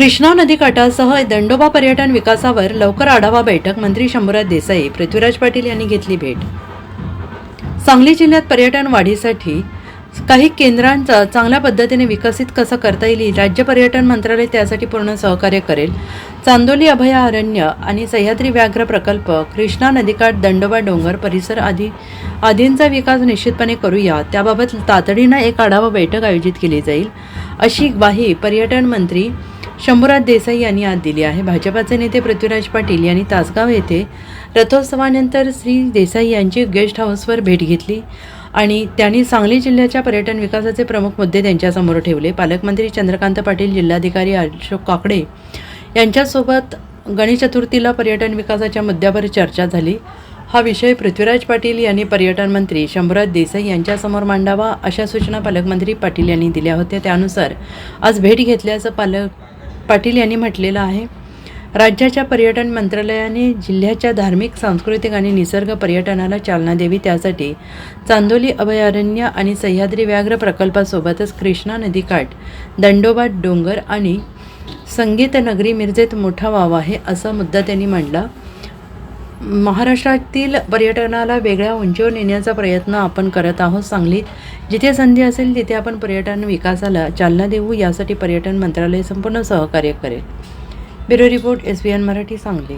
कृष्णा नदीकाठासह दंडोबा पर्यटन विकासावर लवकर आढावा बैठक मंत्री शंभूराज देसाई पृथ्वीराज पाटील यांनी घेतली भेट. सांगली जिल्ह्यात पर्यटन वाढीसाठी काही केंद्रांचा चांगल्या पद्धतीने विकसित कसं करता येईल राज्य पर्यटन मंत्रालय त्यासाठी पूर्ण सहकार्य करेल. चांदोली अभयारण्य आणि सह्याद्री व्याघ्र प्रकल्प कृष्णा नदीकाठ दंडोबा डोंगर परिसर आदी आदींचा विकास निश्चितपणे करूया. त्याबाबत तातडीनं एक आढावा बैठक आयोजित केली जाईल अशी ग्वाही पर्यटन मंत्री शंभूराज देसाई यांनी आज दिली आहे. भाजपाचे नेते पृथ्वीराज पाटील यांनी तासगाव येथे रथोत्सवानंतर श्री देसाई यांची गेस्ट हाऊसवर भेट घेतली आणि त्यांनी सांगली जिल्ह्याच्या पर्यटन विकासाचे प्रमुख मुद्दे त्यांच्यासमोर ठेवले. पालकमंत्री चंद्रकांत पाटील जिल्हाधिकारी अशोक काकडे यांच्यासोबत गणेश चतुर्थीला पर्यटन विकासाच्या मुद्द्यावर चर्चा झाली. हा विषय पृथ्वीराज पाटील यांनी पर्यटन मंत्री शंभूराज देसाई यांच्यासमोर मांडावा अशा सूचना पालकमंत्री पाटील यांनी दिल्या होत्या. त्यानुसार आज भेट घेतल्याचं पालक पाटील यांनी म्हटलेलं आहे राज्याच्या पर्यटन मंत्रालयाने जिल्ह्याच्या धार्मिक सांस्कृतिक आणि निसर्ग पर्यटनाला चालना द्यावी. त्यासाठी चांदोली अभयारण्य आणि सह्याद्री व्याघ्र प्रकल्पासोबतच कृष्णा नदीकाठ दंडोबा डोंगर आणि संगीत नगरी मिरजेत मोठा वाव आहे असा मुद्दा त्यांनी मांडला. महाराष्ट्रातील पर्यटनाला वेगळ्या उंचीवर नेण्याचा प्रयत्न आपण करत आहोत सांगलीत जिथे संधी असेल तिथे आपण पर्यटन विकासाला चालना देऊ यासाठी पर्यटन मंत्रालय संपूर्ण सहकार्य करेल. Bureau report S B N Marathi Sangli.